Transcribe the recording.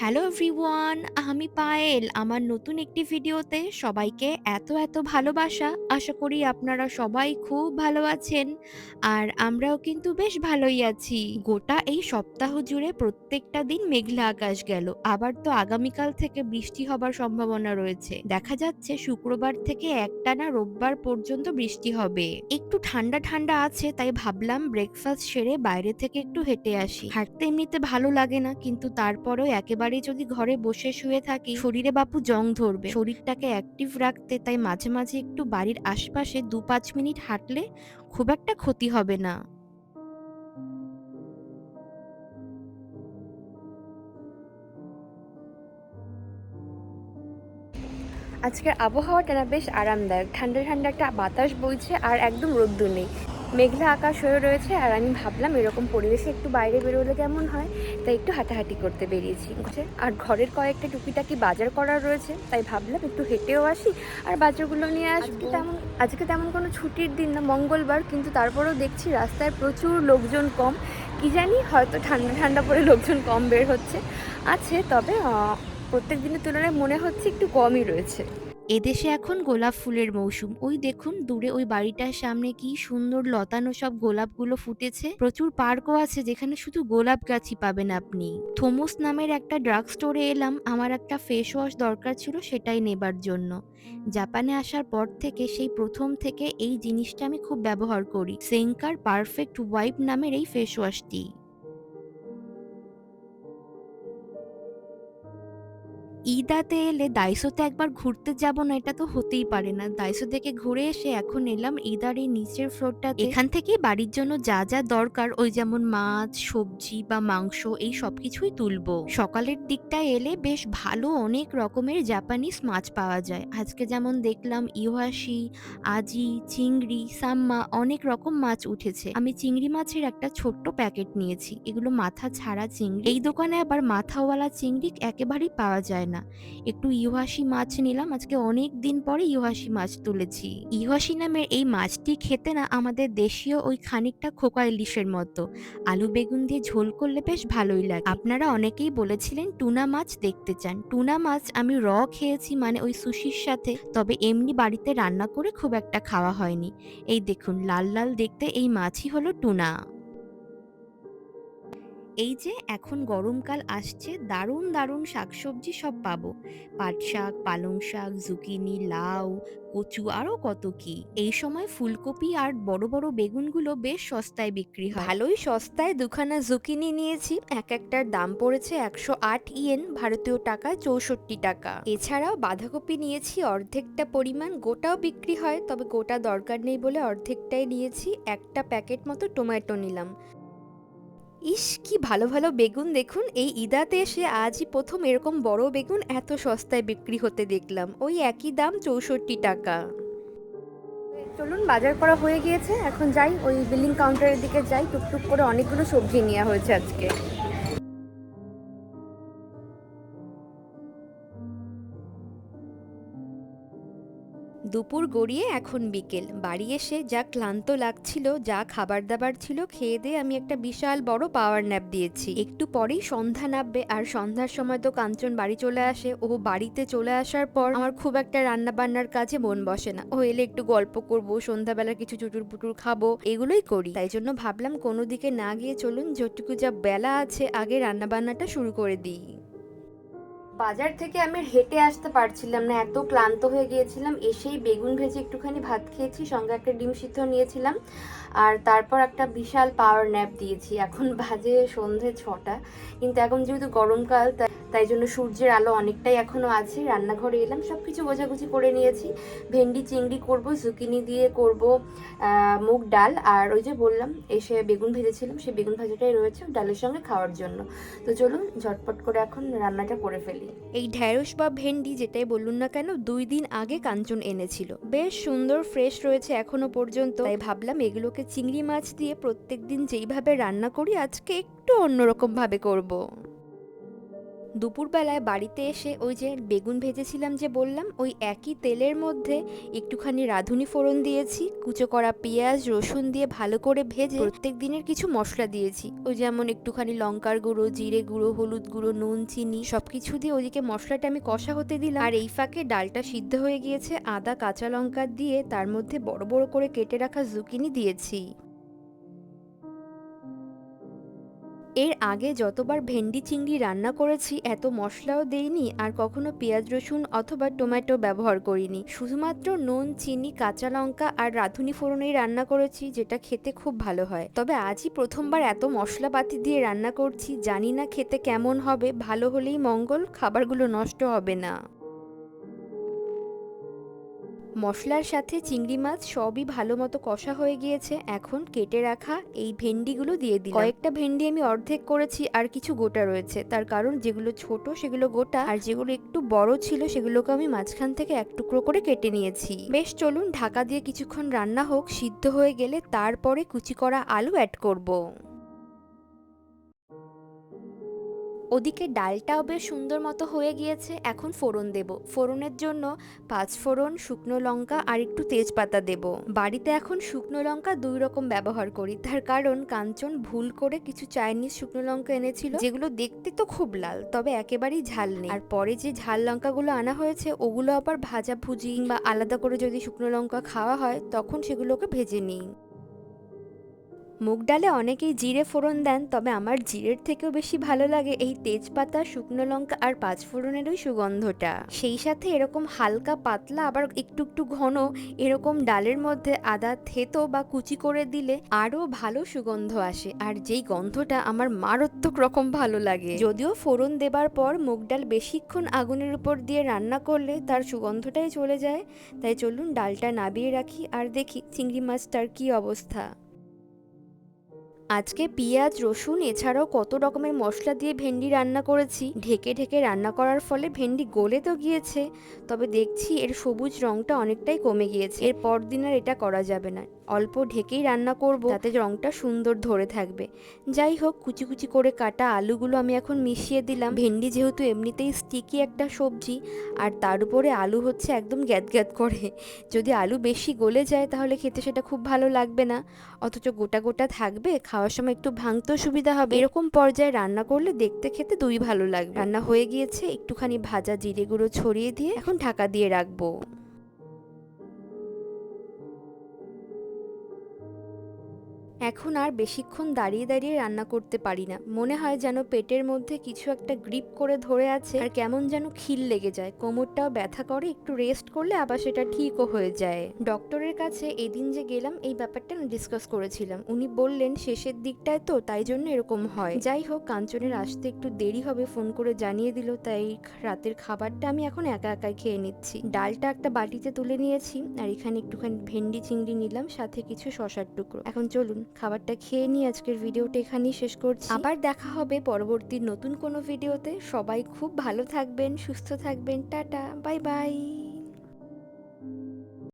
Hello everyone, আমি পায়েল। আমার নতুন একটি ভিডিওতে সবাইকে এত এত ভালোবাসা। আশা করি আপনারা সবাই খুব ভালো আছেন। আর আমরাও কিন্তু বেশ ভালোই আছি। গোটা এই সপ্তাহ জুড়ে প্রত্যেকটা দিন মেঘলা আকাশ গেল। আবার তো আগামীকাল থেকে বৃষ্টি হবার সম্ভাবনা রয়েছে। দেখা যাচ্ছে শুক্রবার থেকে একটানা রোববার পর্যন্ত বৃষ্টি হবে। একটু ঠান্ডা ঠান্ডা আছে, তাই ভাবলাম ব্রেকফাস্ট সেরে বাইরে থেকে একটু হেঁটে আসি। হাঁটতে এমনিতে ভালো লাগে না, কিন্তু তারপরেও একেবারে যদি ঘরে বসে শুয়ে থাকি, শরীরে বাপু জং ধরবে। শরীরটাকে অ্যাক্টিভ রাখতে তাই মাঝে মাঝে একটু বাড়ির আশপাশে দু পাঁচ মিনিট হাঁটলে খুব একটা ক্ষতি হবে না। আজকের আবহাওয়াটা না বেশ আরামদায়ক। ঠান্ডা ঠান্ডা একটা বাতাস বইছে আর একদম রোদ্দুর নেই। মেঘলা আকাশ হয়ে রয়েছে আর আমি ভাবলাম এরকম পরিবেশে একটু বাইরে বেরোলে কেমন হয়? তাই একটু হাঁটাহাঁটি করতে বেরিয়েছি। বুঝছে আর ঘরের কয়েকটা টুকিটাকি বাজার করার রয়েছে তাই ভাবলাম একটু হেঁটেও আসি আর বাজারগুলো নিয়ে আসব। তেমন আজকে তেমন কোনো ছুটির দিন না মঙ্গলবার কিন্তু তারপরেও দেখছি রাস্তায় প্রচুর লোকজন কম। কি জানি হয়তো ঠান্ডা ঠান্ডা পরে লোকজন কম বের হচ্ছে। আছে তবে প্রত্যেক দিনের তুলনায় মনে হচ্ছে একটু কমই রয়েছে। এদেশে এখন গোলাপ ফুলের মৌসুম। ওই দেখুন, দূরে ওই বাড়িটার সামনে কি সুন্দর লতানো সব গোলাপগুলো ফুটেছে। প্রচুর পার্কও আছে যেখানে শুধু গোলাপ গাছই পাবেন আপনি। থোমস নামের একটা ড্রাগ স্টোরে এলাম, আমার একটা ফেস ওয়াশ দরকার ছিল সেটাই নেবার জন্য। জাপানে আসার পর থেকে, সেই প্রথম থেকে এই জিনিসটা আমি খুব ব্যবহার করি। সেঙ্কার পারফেক্ট ওয়াইপ নামের এই ফেস ওয়াশটি। ঈদাতে এলে দাইসোতে একবার ঘুরতে যাব না, এটা তো হতেই পারে না। দাইসো থেকে ঘুরে এসে এখন এলাম ঈদার এই নিচের ফ্লোরটা এখান থেকে বাড়ির জন্য যা যা দরকার, ওই যেমন মাছ, সবজি বা মাংস, এই সব কিছুই তুলবো। সকালের দিকটায় এলে বেশ ভালো অনেক রকমের জাপানিজ মাছ পাওয়া যায়। আজকে যেমন দেখলাম ইওয়াশি আজি, চিংড়ি, সাম্মা অনেক রকম মাছ উঠেছে। আমি চিংড়ি মাছের একটা ছোট্ট প্যাকেট নিয়েছি। এগুলো মাথা ছাড়া চিংড়ি। এই দোকানে আবার মাথাওয়ালা চিংড়ি একেবারেই পাওয়া যায় না। একটু ইউহাসি মাছ নিলাম। আজকে অনেক দিন পরে ইউহাসি মাছ তুলেছি। ইউহাসি নামের এই মাছটি খেতে না আমাদের দেশীয় ওই খানিকটা খোকা ইলিশের মতো। আলু বেগুন দিয়ে ঝোল করলে বেশ ভালোই লাগে। আপনারা অনেকেই বলেছিলেন টুনা মাছ দেখতে চান। টুনা মাছ আমি র খেয়েছি মানে ওই সুশির সাথে। তবে এমনি বাড়িতে রান্না করে খুব একটা খাওয়া হয়নি। এই দেখুন, লাল লাল দেখতে এই মাছই হলো টুনা। এই যে এখন গরমকাল আসছে, দারুণ দারুণ শাকসবজি সব পাবো। পাট শাক পালং শাক জুকিনি লাউ, কচু আরও কত কি। এই সময় ফুলকপি আর বড় বড় বেগুনগুলো বেশ সস্তায় বিক্রি হয়। ভালোই সস্তায় দুখানা জুকিনি নিয়েছি। এক একটার দাম পড়েছে একশো আট ইয়েন, ভারতীয় টাকায় চৌষট্টি টাকা। এছাড়াও বাঁধাকপি নিয়েছি, অর্ধেকটা পরিমাণ। গোটাও বিক্রি হয়, তবে গোটা দরকার নেই বলে অর্ধেকটাই নিয়েছি। একটা প্যাকেট মতো টমেটো নিলাম। ইস, কি ভালো ভালো বেগুন দেখুন। এই ঈদাতে এসে আজই প্রথম এরকম বড় বেগুন এত সস্তায় বিক্রি হতে দেখলাম। ওই একই দাম চৌষট্টি টাকা। চলুন বাজার করা হয়ে গিয়েছে। এখন যাই, ওই বিলিং কাউন্টারের দিকে যাই। টুকটুক করে অনেকগুলো সবজি নেওয়া হয়েছে আজকে। দুপুর গড়িয়ে এখন বিকেল। বাড়ি এসে যা ক্লান্ত লাগছিল, যা খাবার দাবার ছিল, খেয়ে দিয়ে আমি একটা বিশাল বড় পাওয়ার ন্যাপ দিয়েছি। একটু পরেই সন্ধ্যা নামবে আর সন্ধ্যার সময় তো কাঞ্চন বাড়ি চলে আসে। ও বাড়িতে চলে আসার পর আমার খুব একটা রান্না বান্নার কাজে মন বসে না। ও এলে একটু গল্প করব, সন্ধ্যাবেলা কিছু চুটুর পুটুর খাব, এগুলোই করি। তাই জন্য ভাবলাম কোনো দিকে না গিয়ে চলুন, যতটুকু যা বেলা আছে, আগে রান্না বান্নাটা শুরু করে দিই। বাজার থেকে আমি হেঁটে আসতে পারছিলাম না, এত ক্লান্ত হয়ে গিয়েছিলাম, এসেই বেগুন ভেজে একটুখানি ভাত খেয়েছি, সঙ্গে একটা ডিম সিদ্ধ নিয়েছিলাম, আর তারপর একটা বিশাল পাওয়ার ন্যাপ দিয়েছি, এখন বাজে সন্ধে ছটা, কিন্তু এখন যেহেতু গরমকাল, তাই তাই জন্য সূর্যের আলো অনেকটাই এখনও আছে। রান্নাঘরে এলাম সব কিছু গোছাগুছি করে নিয়েছি। ভেন্ডি, চিংড়ি করব জুকিনি দিয়ে করব মুগ ডাল। আর ওই যে বললাম, এসে বেগুন ভেজেছিলাম, সেই বেগুন ভাজাটাই রয়েছে ডালের সঙ্গে খাওয়ার জন্য। তো চলুন, ঝটপট করে এখন রান্নাটা করে ফেলি। এই ঢ্যাঁড়স বা ভেন্ডি যেটাই বলুন না কেন, দুই দিন আগে কাঞ্চন এনেছিল। বেশ সুন্দর ফ্রেশ রয়েছে এখনও পর্যন্ত। তাই ভাবলাম এগুলোকে চিংড়ি মাছ দিয়ে প্রত্যেকদিন যেইভাবে রান্না করি, আজকে একটু অন্যরকম ভাবে করব। দুপুরবেলায় বাড়িতে এসে ওই যে বেগুন ভেজেছিলাম যে বললাম, ওই একই তেলের মধ্যে একটুখানি রাঁধুনি ফোড়ন দিয়েছি, কুচো করা পেঁয়াজ, রসুন দিয়ে ভালো করে ভেজে প্রত্যেক দিনের কিছু মশলা দিয়েছি। ওই যেমন একটুখানি লঙ্কার গুঁড়ো, জিরে গুঁড়ো, হলুদ গুঁড়ো, নুন, চিনি সবকিছু দিয়ে ওদিকে মশলাটা আমি কষা হতে দিলাম। আর এই ফাঁকে ডালটা সিদ্ধ হয়ে গিয়েছে, আদা, কাঁচা লঙ্কা দিয়ে তার মধ্যে বড় বড় করে কেটে রাখা জুকিনি দিয়েছি। এর আগে যতবার ভেন্ডি চিংড়ি রান্না করেছি, এত মশলাও দেইনি আর কখনো পেঁয়াজ রসুন অথবা টমেটো ব্যবহার করিনি। শুধুমাত্র নুন, চিনি, কাঁচা লঙ্কা আর রাঁধুনি ফোড়নেই রান্না করেছি, যেটা খেতে খুব ভালো হয়। তবে আজই প্রথমবার এত মশলাপাতি দিয়ে রান্না করছি, জানি না খেতে কেমন হবে, ভালো হলেই মঙ্গল, খাবারগুলো নষ্ট হবে না। মশলার সাথে চিংড়ি মাছ সবই ভালো মতো কষা হয়ে গিয়েছে, এখন কেটে রাখা এই ভেন্ডিগুলো দিয়ে দিই কয়েকটা ভেন্ডি আমি অর্ধেক করেছি আর কিছু গোটা রয়েছে। তার কারণ যেগুলো ছোট সেগুলো গোটা আর যেগুলো একটু বড় ছিল সেগুলোকে আমি মাঝখান থেকে এক টুকরো করে কেটে নিয়েছি। বেশ চলুন ঢাকা দিয়ে কিছুক্ষণ রান্না হোক, সিদ্ধ হয়ে গেলে তারপরে কুচি করা আলু অ্যাড করব। ওদিকে ডালটাও বেশ সুন্দর মতো হয়ে গিয়েছে, এখন ফোড়ন দেব। ফোড়নের জন্য পাঁচ ফোড়ন, শুকনো লঙ্কা আর একটু তেজপাতা দেব। বাড়িতে এখন শুকনো লঙ্কা দুই রকম ব্যবহার করি। তার কারণ কাঞ্চন ভুল করে কিছু চাইনিজ শুকনো লঙ্কা এনেছিল, যেগুলো দেখতে তো খুব লাল, তবে একেবারেই ঝাল নেই। আর পরে যে ঝাল লঙ্কাগুলো আনা হয়েছে, ওগুলো আবার ভাজা ভুজি বা আলাদা করে যদি শুকনো লঙ্কা খাওয়া হয়, তখন সেগুলোকে ভেজে নিই। মুগ ডালে অনেকেই জিরে ফোড়ন দেন, তবে আমার জিরের থেকেও বেশি ভালো লাগে এই তেজপাতা, শুকনো লঙ্কা আর পাঁচ ফোড়নের ওই সুগন্ধটা। সেই সাথে এরকম হালকা পাতলা, আবার একটু একটু ঘন এরকম ডালের মধ্যে আদা থেতো বা কুচি করে দিলে আরও ভালো সুগন্ধ আসে, আর যেই গন্ধটা আমার মারাত্মক রকম ভালো লাগে। যদিও ফোড়ন দেবার পর মুগ ডাল বেশিক্ষণ আগুনের উপর দিয়ে রান্না করলে তার সুগন্ধটাই চলে যায়, তাই চলুন ডালটা নাবিয়ে রাখি আর দেখি চিংড়ি মাছটার কী অবস্থা। আজকে পেঁয়াজ, রসুন এছাড়াও কত রকমের মশলা দিয়ে ভেন্ডি রান্না করেছি। ঢেকে ঢেকে রান্না করার ফলে ভেন্ডি গলে তো গিয়েছে, তবে দেখছি এর সবুজ রংটা অনেকটাই কমে গিয়েছে। এর পরদিন আর এটা করা যাবে না, অল্প ঢেকেই রান্না করব, যাতে রংটা সুন্দর ধরে থাকবে। যাই হোক, কুচি কুচি করে কাটা আলুগুলো আমি এখন মিশিয়ে দিলাম। ভেন্ডি যেহেতু এমনিতেই স্টিকি একটা সবজি, আর তার উপরে আলু হচ্ছে একদম গ্যাদ গ্যাদ করে। যদি আলু বেশি গলে যায়, তাহলে খেতে সেটা খুব ভালো লাগবে না। অথচ গোটা গোটা থাকবে খাওয়ার সময় একটু ভাঙতেও সুবিধা হবে। এরকম পর্যায়ে রান্না করলে দেখতে খেতে দুই ভালো লাগবে। রান্না হয়ে গিয়েছে, একটুখানি ভাজা জিরে গুঁড়ো ছড়িয়ে দিয়ে এখন ঢাকা দিয়ে রাখব। এখন আর বেশিক্ষণ দাঁড়িয়ে দাঁড়িয়ে রান্না করতে পারি না। মনে হয় যেন পেটের মধ্যে কিছু একটা গ্রিপ করে ধরে আছে আর কেমন যেন খিল লেগে যায়। কোমরটাও ব্যথা করে, একটু রেস্ট করলে আবার সেটা ঠিকও হয়ে যায়। ডক্টরের কাছে এদিন যে গেলাম, এই ব্যাপারটা আমি ডিসকাস করেছিলাম। উনি বললেন, শেষের দিকটায় তো তাই জন্য এরকম হয়। যাই হোক, কাঞ্চনের আসতে একটু দেরি হবে ফোন করে জানিয়ে দিল, তাই রাতের খাবারটা আমি এখন একা একাই খেয়ে নিচ্ছি। ডালটা একটা বাটিতে তুলে নিয়েছি, আর এখানে একটুখানি ভেন্ডি চিংড়ি নিলাম, সাথে কিছু শশার টুকরো। এখন চলুন। খাবারটা খেয়ে নিয়ে আজকের ভিডিওটা এখানেই শেষ করছি। আবার দেখা হবে পরবর্তী নতুন কোনো ভিডিওতে। সবাই খুব ভালো থাকবেন, সুস্থ থাকবেন। Tata, bye bye.